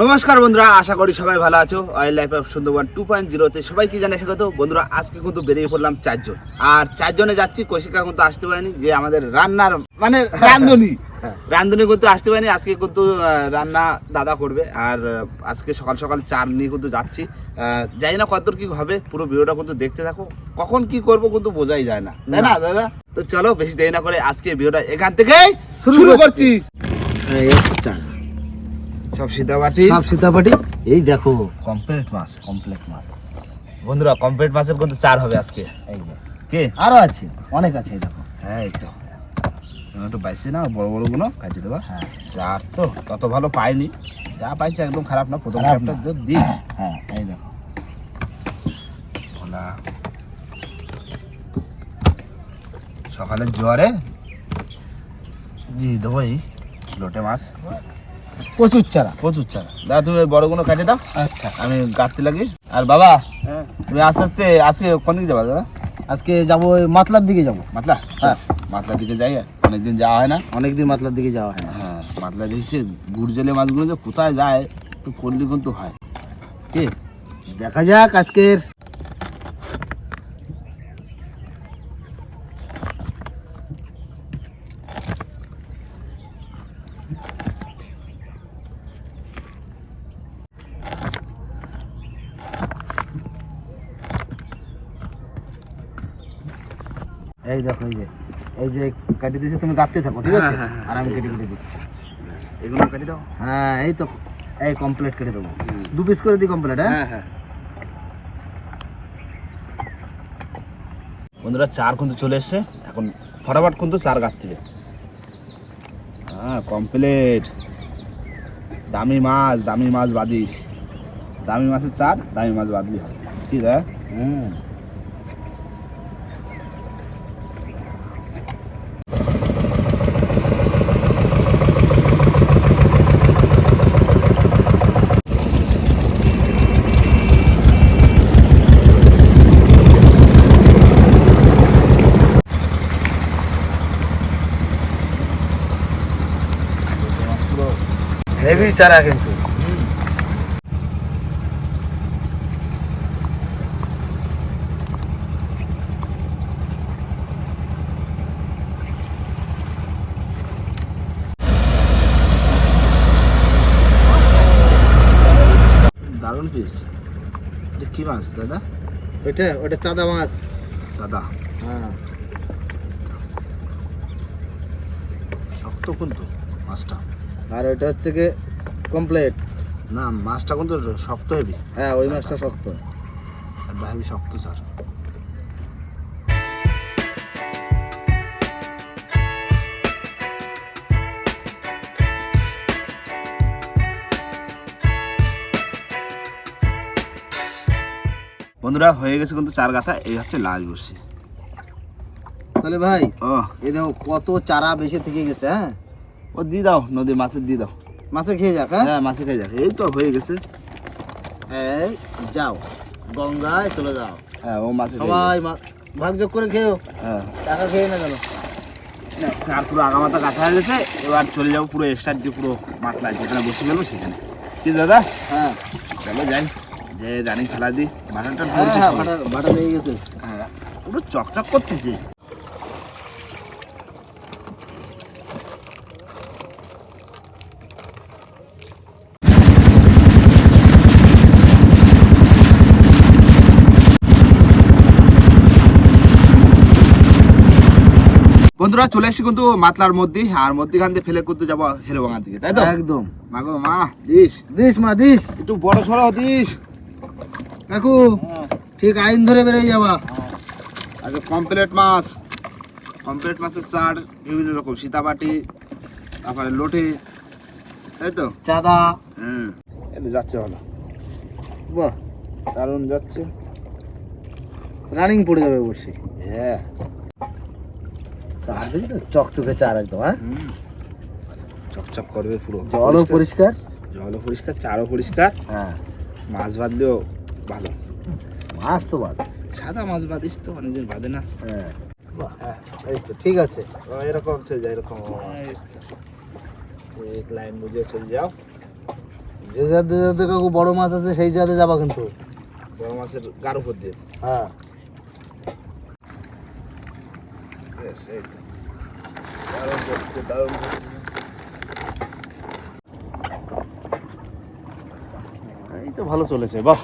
নমস্কার বন্ধুরা আশা করি সবাই ভালো আছো। Wild life of Sundarban two point জিরোতে সবাই কি জানে সেটা তো বন্ধুরা আজকে কিন্তু বেরিয়ে পড়লাম চারজন। আর চারজনে যাচ্ছি কৌশিকা কিন্তু আসতে পারেনি যে আমাদের রান্নার মানে রান্ধনি। রান্ধনি কিন্তু আসতে পারেনি আজকে কিন্তু রান্না দাদা করবে। আর আজকে সকাল সকাল চার নিয়ে কিন্তু যাচ্ছি। জানি না কতদূর কি হবে পুরো ভিডিওটা কিন্তু দেখতে থাকো। কখন কি করব কিন্তু বোঝাই যায় না। তাই না দাদা? তো চলো বেশি দেরি না করে আজকে ভিডিওটা এখান থেকেই শুরু করছি। হ্যাঁ, চার। সব সীতাবাটি সব সীতাপাটি। এই দেখো। কমপ্লিট মাছ কমপ্লিট মাছ। বন্ধুরা কমপ্লিট মাছের কিন্তু চার হবে আজকে। এই যে। কে? আরও আছে। অনেক আছে এই দেখো। হ্যাঁ এই তো। একটু পাইছি না বড় বড়গুলো কাটিয়ে দেবা। হ্যাঁ। চার তো তত ভালো পাইনি। যা পাইছি একদম খারাপ না প্রথম খারাপ চ্যাপ্টার না। তো দিই। হ্যাঁ এই দেখো। ভোলা। সকালের জোয়ারে। জি দেবো এই লোটে মাছ। প্রচুর চারা। প্রচুর চারা। দাদা তুমি ওই বড়গুলো কাটিয়ে দাও। আচ্ছা। আমি কাটতে লাগি আর বাবা তুমি আস্তে আস্তে আজকে কোন দিকে যাবা দাদা? আজকে যাব ওই মাতলার দিকে যাব। মাতলা? হ্যাঁ। মাতলার দিকে যাই অনেকদিন যাওয়া হয় না। অনেকদিন মাতলার দিকে যাওয়া হয় না। হ্যাঁ মাতলা দেখছি গুড় জেলে মাছগুলো যে কোথায় যায় একটু করলে কিন্তু হয়। কি? দেখা যাক আজকের এই দেখো এই যে এই যে কাটি দিয়েছি তুমি কাটতে থাকো ঠিক আছে? হ্যাঁ, হ্যাঁ, হ্যাঁ। আর আমি কেটে কেটে দিচ্ছি। এগুলো কেটে দাও। হ্যাঁ এই তো এই কমপ্লিট কেটে দেবো। দু পিস করে দিই কমপ্লিট হ্যাঁ? হ্যাঁ বন্ধুরা চার কিন্তু চলে এসছে। এখন ফটাফট কিন্তু চার হবে। হ্যাঁ কমপ্লিট দামি মাছ দামি মাছ বাদিস দামি মাছের চার দামি মাছ বাদলি হয় কি রে হুম মাছ পুরো হেভি চারা কিন্তু। দারুণ পিস এটা কি মাছ দাদা? ওইটা ওটা চাঁদা মাছ। সাদা হ্যাঁ। শক্ত কিন্তু মাছটা? আর ওইটা হচ্ছে কি কমপ্লিট না মাছটা কিন্তু শক্ত হেবি হ্যাঁ ওই মাছটা শক্ত। হেবি শক্ত স্যার। বন্ধুরা হয়ে গেছে কিন্তু চার গাথা এই হচ্ছে লাল বসি তাহলে ভাই ও। এই দেখো কত চারা বেশি থেকে গেছে হ্যাঁ? ও দিয়ে দাও নদীর মাছের দিয়ে দাও। মাছে খেয়ে যাক হ্যাঁ? হ্যাঁ মাছে খাই যাক। এই তো হয়ে গেছে। এই যাও। গঙ্গায় চলে যাও। হ্যাঁ ও মাছে খেয়ে সবাই ভাগযোগ করে খেও যাক। হ্যাঁ। টাকা খেয়ে না কেন চার পুরো আগামাতা কাটা হয়ে গেছে। এবার চলে যাব পুরো স্টার্ট দিয়ে পুরো মাতলা যেখানে বসে গেলো সেখানে। কি দাদা? হ্যাঁ। চলো যাই। যে রানিং খেলা দিই মাটনটা হ্যাঁ হ্যাঁ বাটা বাটা লেগে গেছে। হ্যাঁ পুরো চকচক করতেছে। বন্ধুরা চলে এসেছি কিন্তু মাতলার মধ্যে আর মধ্যখান দিয়ে ফেলে করতে যাব হেরোভাঙার দিকে তাই তো? একদম। মাগো মা দিস। দিস মা দিস। একটু বড় সড়ো দিস। কাকু ঠিক আইন ধরে বেরোয় যাবা। আচ্ছা কমপ্লিট মাছ। কমপ্লিট মাছের চার বিভিন্ন রকম সীতাবাটি তারপরে লোটে তাই তো? চাঁদা। হ্যাঁ। এই যাচ্ছে ভালো। বাহ দারুণ যাচ্ছে। রানিং পড়ে যাবে অবশ্যই। হ্যাঁ। চার দেখি তো চকচকে চার একদম হ্যাঁ? চকচক করবে পুরো। জলও পরিষ্কার। জলও পরিষ্কার চারও পরিষ্কার। হ্যাঁ। মাছ বাঁধলেও ভালো। মাছ তো বাদ সাদা মাছ বাঁধিস তো অনেকদিন বাঁধে না। হ্যাঁ। হ্যাঁ, এই তো ঠিক আছে। এরকম চলে যায় এরকম। এক লাইন বুঝিয়ে চলে যাও। যে যাতে যাতে কাকু বড় মাছ আছে সেই জাতে যাবা কিন্তু। বড় মাছের গার উপর দিয়ে। হ্যাঁ। বেশ, এই তো। দারুণ করছে, দারুণ করছে। এই তো ভালো চলেছে বাহ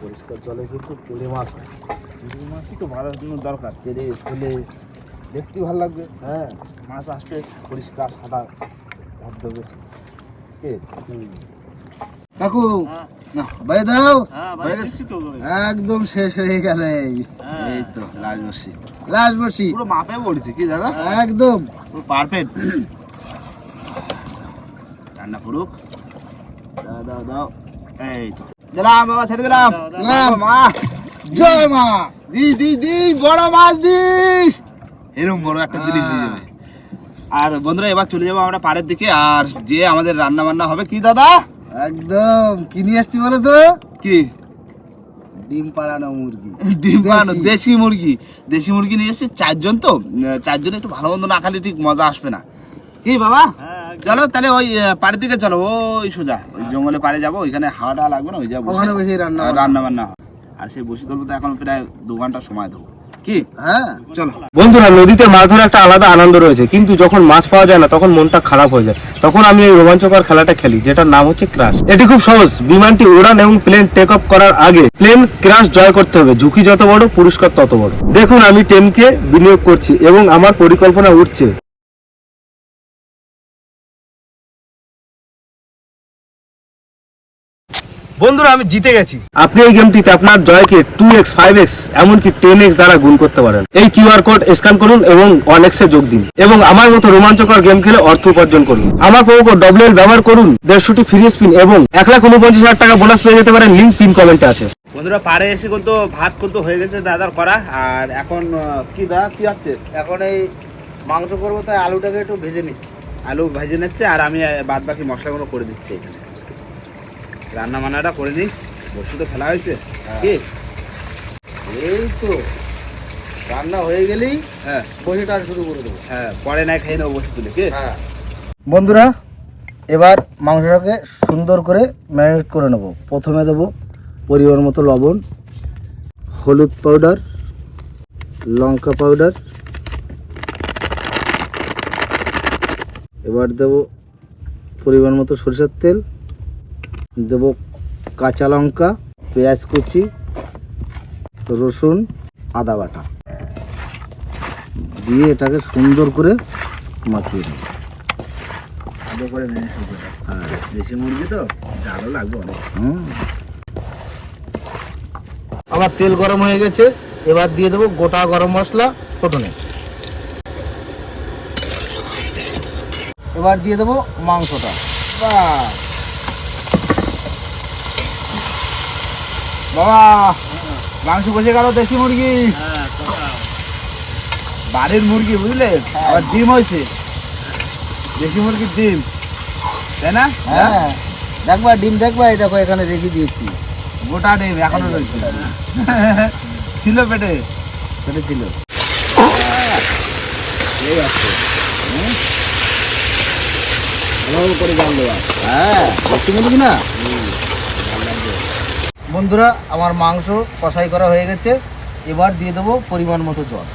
পরিষ্কার জলে কিন্তু তেলে মাছ হয়। মাছই তো ভালো দরকার তেলে ছেলে দেখতেও ভালো লাগবে হ্যাঁ মাছ আসবে পরিষ্কার সাদা ভাব দেবে কে কাকু না ভাই দাও। হ্যাঁ, হয়ে? একদম শেষ হয়ে গেল এই। এই তো বসি। বসি। পুরো মাপে পড়েছে কি দাদা? একদম। পুরো পারফেক্ট রান্না করুক। দাও দাও দাও। এই তো। দিলাম বাবা ছেড়ে দিলাম। দিলাম। মা। জয় মা। দি দি দি বড় মাছ দিস। এরকম বড় একটা জিনিস দিয়ে যাবে আর বন্ধুরা এবার চলে যাব আমরা পাড়ের দিকে। আর যে আমাদের রান্না বান্না হবে কি দাদা? একদম। কি নিয়ে আসছি বলো তো? কি? ডিম পাড়ানো মুরগি। ডিম বানানো দেশি। মুরগি। দেশি মুরগি নিয়ে এসেছি চারজন তো। চারজন একটু ভালো মন্দ না খালে ঠিক মজা আসবে না। কি বাবা? চলো তাহলে ওই পাড়ের দিকে চলো। ওই সোজা। ওই জঙ্গলে পাড়ে যাব ওইখানে হাওয়া টাওয়া লাগবে না ওই যাব ওখানে বসে রান্না বান্না। রান্না বান্না। আর সেই বসে তুলবো তো এখন প্রায় দু ঘণ্টা সময় দেবো। হ্যাঁ বন্ধুরা, নদীতে মাছ ধরার একটা আলাদা আনন্দ রয়েছে। কিন্তু যখন মাছ পাওয়া যায় না, তখন মনটা খারাপ হয়ে যায়। তখন আমি এই রোমাঞ্চকর খেলাটা খেলি, যেটার নাম হচ্ছে ক্রাশ এটি খুব সহজ। বিমানটি উড়ান এবং প্লেন টেক অফ করার আগে প্লেন ক্রাশ জয় করতে হবে। ঝুঁকি যত বড়, পুরস্কার তত বড়। দেখুন, আমি টেমকে বিনিয়োগ করছি এবং আমার পরিকল্পনা উঠছে। বন্ধুরা আমি জিতে গেছি। আপনি এই গেমটিতে আপনার জয়কে টু এক্স ফাইভ এক্স এমনকি টেন এক্স দ্বারা গুণ করতে পারেন। এই কিউআর কোড স্ক্যান করুন এবং ওয়ান এক্সে যোগ দিন। এবং আমার মতো রোমাঞ্চকর গেম খেলে অর্থ উপার্জন করুন। আমার প্রোমো কোড ডব্লিউ ব্যবহার করুন দেড়শোটি ফ্রি স্পিন এবং এক লাখ উনপঞ্চাশ হাজার টাকা বোনাস পেয়ে যেতে পারেন লিঙ্ক পিন কমেন্টে আছে। বন্ধুরা পাড়ে এসে কিন্তু ভাত কিন্তু হয়ে গেছে দাদার করা। আর এখন কি দা কি হচ্ছে? এখন এই মাংস করব তাই আলুটাকে একটু ভেজে নিচ্ছি। আলু ভেজে নিচ্ছে আর আমি বাদ বাকি মশলাগুলো করে দিচ্ছি এখানে। রান্না বান্নাটা করে দিই বসে তো ফেলা হয়েছে। কি? এই তো রান্না হয়ে গেলেই হ্যাঁ। বসেটা শুরু করে দেবো। হ্যাঁ পরে নাই খেয়ে নেব বসে তুলে কি? হ্যাঁ। বন্ধুরা এবার মাংসটাকে সুন্দর করে ম্যারিনেট করে নেব। প্রথমে দেবো পরিমাণ মতো লবণ হলুদ পাউডার লঙ্কা পাউডার। এবার দেব পরিমাণ মতো সরিষার তেল। দেব কাঁচা লঙ্কা পেঁয়াজ কুচি রসুন আদা বাটা। দিয়ে এটাকে সুন্দর করে মাখিয়ে দেবো ভালো করে হ্যাঁ। দেশি মুরগি তো জালও লাগবে অনেক। হুম। আমার তেল গরম হয়ে গেছে এবার দিয়ে দেবো গোটা গরম মশলা ফোটনে এবার দিয়ে দেবো মাংসটা। বাহ! বাবা মাংস বসে গেল দেশি মুরগি। বাড়ির মুরগি বুঝলে? আবার ডিম হয়েছে। দেশি মুরগির ডিম। তাই না? হ্যাঁ। দেখবা ডিম দেখবা এই দেখো এখানে রেখে দিয়েছি। গোটা ডিম এখনও রয়েছে। ছিল পেটে? পেটে ছিল। ভালো করে দেওয়া হ্যাঁ দেখছি মুরগি না? বন্ধুরা আমার মাংস কষাই করা হয়ে গেছে। এবার দিয়ে দেবো পরিমাণ মতো জল।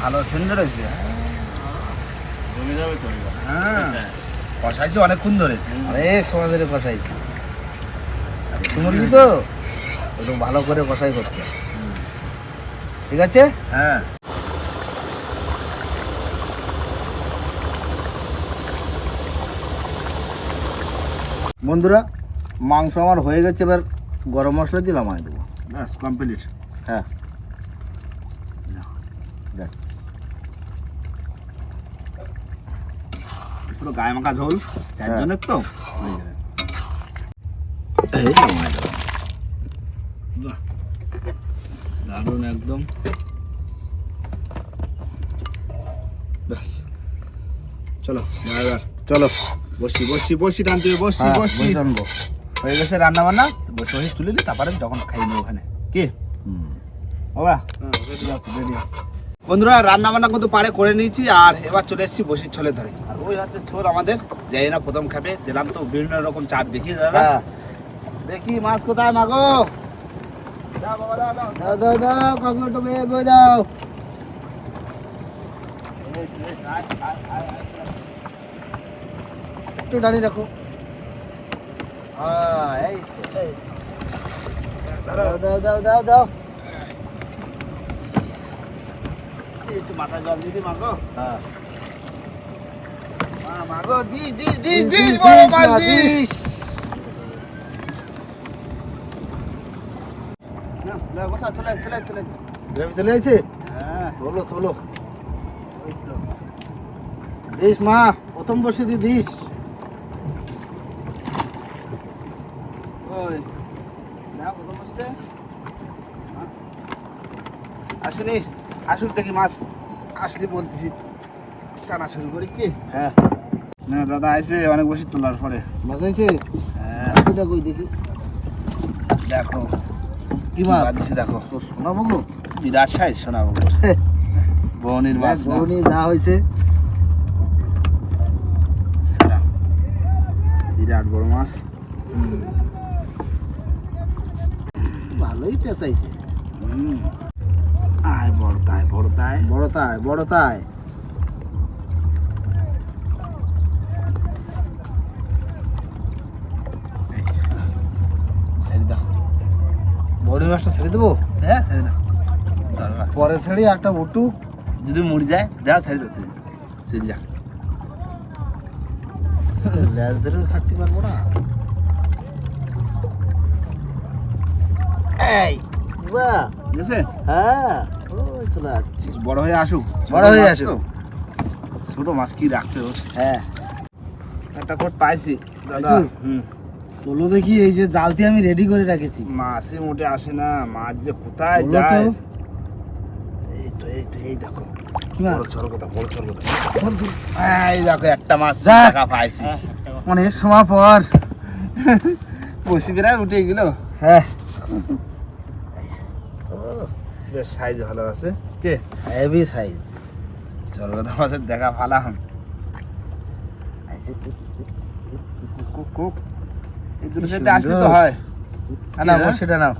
ভালো সেন্ড রয়েছে হ্যাঁ? কষাইছে অনেকক্ষণ ধরে। অনেক সময় ধরে কষাইছি। আর তো? একটু ভালো করে কষাই করতে। ঠিক আছে? হ্যাঁ। বন্ধুরা মাংস আমার হয়ে গেছে এবার গরম মশলা দিলাম আমি দেবো। ব্যাস কমপ্লিট হ্যাঁ। ব্যাস। পুরো গায়ে মাখা ঝোল চারজনের তো? হয়ে দারুণ একদম। ব্যাস। চলো চলো। বসি বসি বসি টানতে বসি হ্যাঁ বসি। আনব হয়ে গেছে রান্না বান্না বসে বসে তুলে নি তারপরে যখন খাই নেব ওখানে। কি? বাবা বন্ধুরা রান্না বান্না কিন্তু পারে করে নিয়েছি আর এবার চলে এসেছি বসির ছোলে ধরে। আর ওই হচ্ছে ছোল আমাদের যাই না প্রথম খাবে দিলাম তো বিভিন্ন রকম চার দেখি দাদা। হ্যাঁ। দেখি মাছ কোথায় মাগো? দাও বাবা দাও দাও। দাও দাও দাও কাকু একটু দাও দাঁড়িয়ে রাখো। এই। দাও দাও দাও দাও দাও একটু মাথায় জল দিদি মাগো হ্যাঁ মাগো দিস দিস দিস দিস বড় মাছ দিস চলে চলে চলে চলে গেছে হ্যাঁ তোলো দিস মা, প্রথম বসে দিস ওই না প্রথম বসতে হ্যাঁ। আসেনি। আসুক দেখি মাছ আসলে বলতেছি। টানা শুরু করি কি? হ্যাঁ। না দাদা আইসে অনেক বসে তোলার পরে। মাছ হয়েছে হ্যাঁ। কই দেখি? দেখো। কি মাছ? বাঁধছে দেখো। তো সোনা বিরাট সাইজ সোনা বগুর বহনির মাছ না? বউনি যা হয়েছে। বিরাট বড় মাছ। ভালোই পেঁচাইছে। হুম। আয় বড় তাই বড় তাই বড় তাই বড় তাই ছেড়ে দাও। বড় মাছটা ছেড়ে দেবো? হ্যাঁ ছেড়ে দাও। পরে ছেড়ে একটা উঠুক যদি মরে যায় দেওয়া ছেড়ে দাও তুই। চলে যা। ল্যাস ধরেও ছাড়তে পারব না। এই হ্যাঁ ওই চলে যাচ্ছে বড় হয়ে আসুক। বড় হয়ে আসুক। ছোট মাছ কি রাখতে ওর হ্যাঁ। একটা কোট পাইছি দাদা। হুম। তোলো দেখি এই যে জালতি আমি রেডি করে রেখেছি। মাছে মোটে আসে না মাছ যে কোথায় যায়? এই তো এই তো এই দেখো। অনেক সময় পর। বসি বেড়ায় উঠে গেল। হ্যাঁ। বেশ সাইজ ভালো আছে। কে? হেভি সাইজ চল দেখা ভালো হন কুক কুক এই দুটো সাইডে আসলে তো হয়। না? সেটা নাও।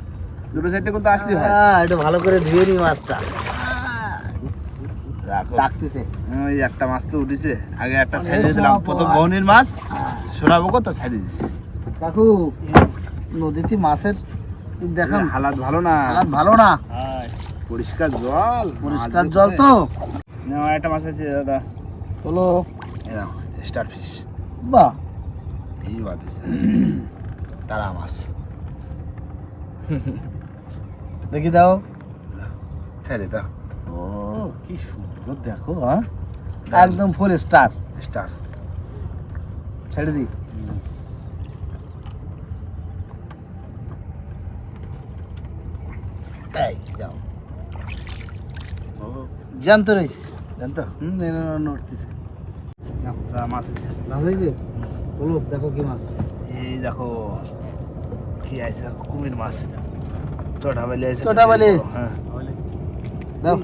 দুটো সাইডে কিন্তু আসলে হয়। এটা ভালো করে ধুয়ে নি মাছটা। ডাকতেছে ওই একটা মাছ তো উঠেছে। আগে একটা দিলাম। প্রথম বহনির মাছ শোনাবো কত দিছি কাকু নদীতে মাছের দেখাম। হালাত ভালো না? হালাত ভালো না। পরিষ্কার জল। পরিষ্কার জল তো। একটা মাছ আছে দাদা। তোলো। স্টার ফিশ বাহ। এই বাদ আছে তারা মাছ। দেখি দাও। ছেড়ে দাও। ও কি সুন্দর দেখো হ্যাঁ? একদম ফুল স্টার স্টার ছেড়ে দি। এই যাও। জানতে রয়েছে। জানতো হুম নড়তেছে মাছ আছে। মাছ হয়েছে? বলো দেখো কি মাছ। এই দেখো কি আছে কুমির মাছ। চটা বেলে আছে চটা বেলে। হ্যাঁ। দাও।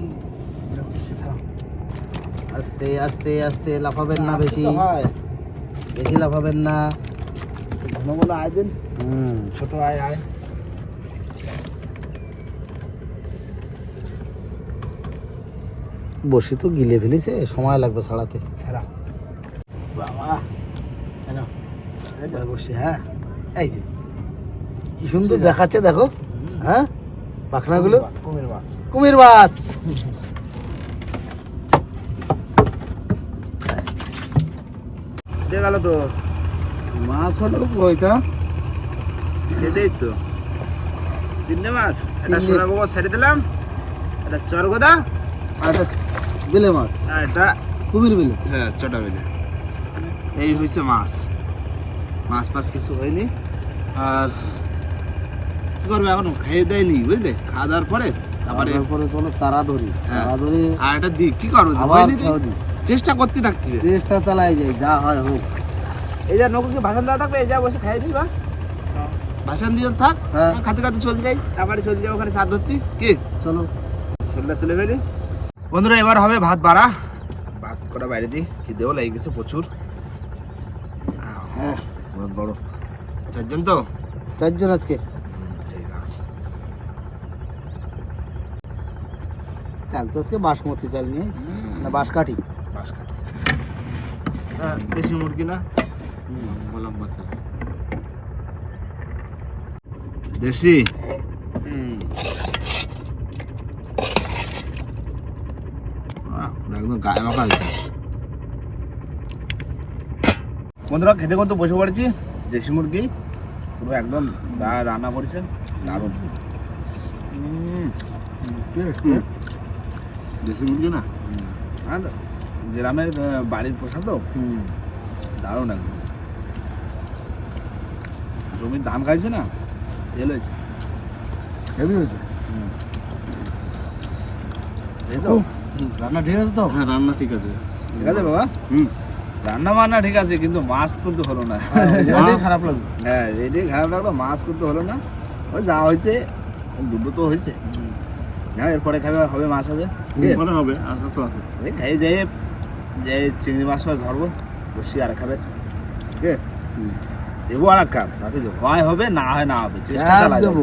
আস্তে আস্তে আস্তে লাফাবেন না বেশি। বেশি লাফাবেন না। ঘন বলে আয় দিন। হুম ছোট আয় আয়। বসে তো গিলে ফেলেছে সময় লাগবে ছাড়াতে। ছাড়া বাবা বসে হ্যাঁ? এই যে কি সুন্দর দেখাচ্ছে দেখো। হ্যাঁ? পাখনাগুলো? কুমির মাছ কুমির মাছ গেল তো। মাছ হলো ওইটা এটাই তো। তিনটে মাছ। একটা তিনটে। সোনা ছেড়ে দিলাম। একটা চরগোদা। আর বেলে মাছ। আর একটা কুমির বেলে। হ্যাঁ চটা বেলে। এই হয়েছে মাছ। মাছ ফাছ কিছু হয়নি। আর কি করবে এখন? খেয়ে দেয়নি বুঝলে? খাওয়া দাওয়ার পরে তারপরে তারপরে চলো চারা ধরি। হ্যাঁ। চারা ধরে আর একটা দিক কি করব হয়নি দি? চেষ্টা করতে থাকতে চেষ্টা চালাই যাই যা হয় হোক। এই যা নৌকোকে ভাষণ দেওয়া থাকবে এই যা বসে খাই দিবা ভাষণ দিয়ে থাক। হ্যাঁ। খাতে খাতে চলে যাই। তারপরে চলে যাব ওখানে সাত ধরতি। কি? চলো। শরীরটা তুলে ফেলি। বন্ধুরা এবার হবে ভাত বাড়া। ভাত করা বাইরে দিই কি দেও লেগে গেছে প্রচুর। হ্যাঁ বড়। চারজন তো? চারজন আজকে। চাল তো আজকে বাসমতি চাল নিয়ে। না বাঁশকাঠি। বাস হ্যাঁ দেশি মুরগি না? দেশি? একদম গায়ে মাখা হয়েছে। বন্ধুরা খেতে কিন্তু বসে পড়েছি? দেশি মুরগি পুরো একদম দা রান্না করেছে। দারুণ। দেশি মুরগি না? আর গ্রামের বাড়ির পোষা তো? হুম। দারুণ একদম। জমির ধান খাইছে না? তেল হয়েছে। হেভি হয়েছে। এই তো। রান্না ঠিক আছে তো? হ্যাঁ রান্না ঠিক আছে। ঠিক আছে বাবা? হুম। রান্না বান্না ঠিক আছে কিন্তু মাছ কিন্তু হলো না। এটাই খারাপ লাগবে হ্যাঁ এটাই খারাপ লাগল মাছ কিন্তু হলো না। ওই যা হয়েছে দুটো তো হয়েছে। হ্যাঁ এরপরে খাবে হবে মাছ হবে। হবে আর তো আছে। এই খাই যাই যে চিংড়ি মাছ মাছ ধরবো বসি আর খাবে। ঠিক আছে? দেবো আর এক কাপ তাতে হয় হবে না হয় না হবে চেষ্টা চালাই হবে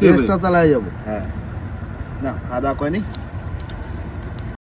চেষ্টা চালাই যাব। হ্যাঁ। না খাওয়া দাওয়া করেনি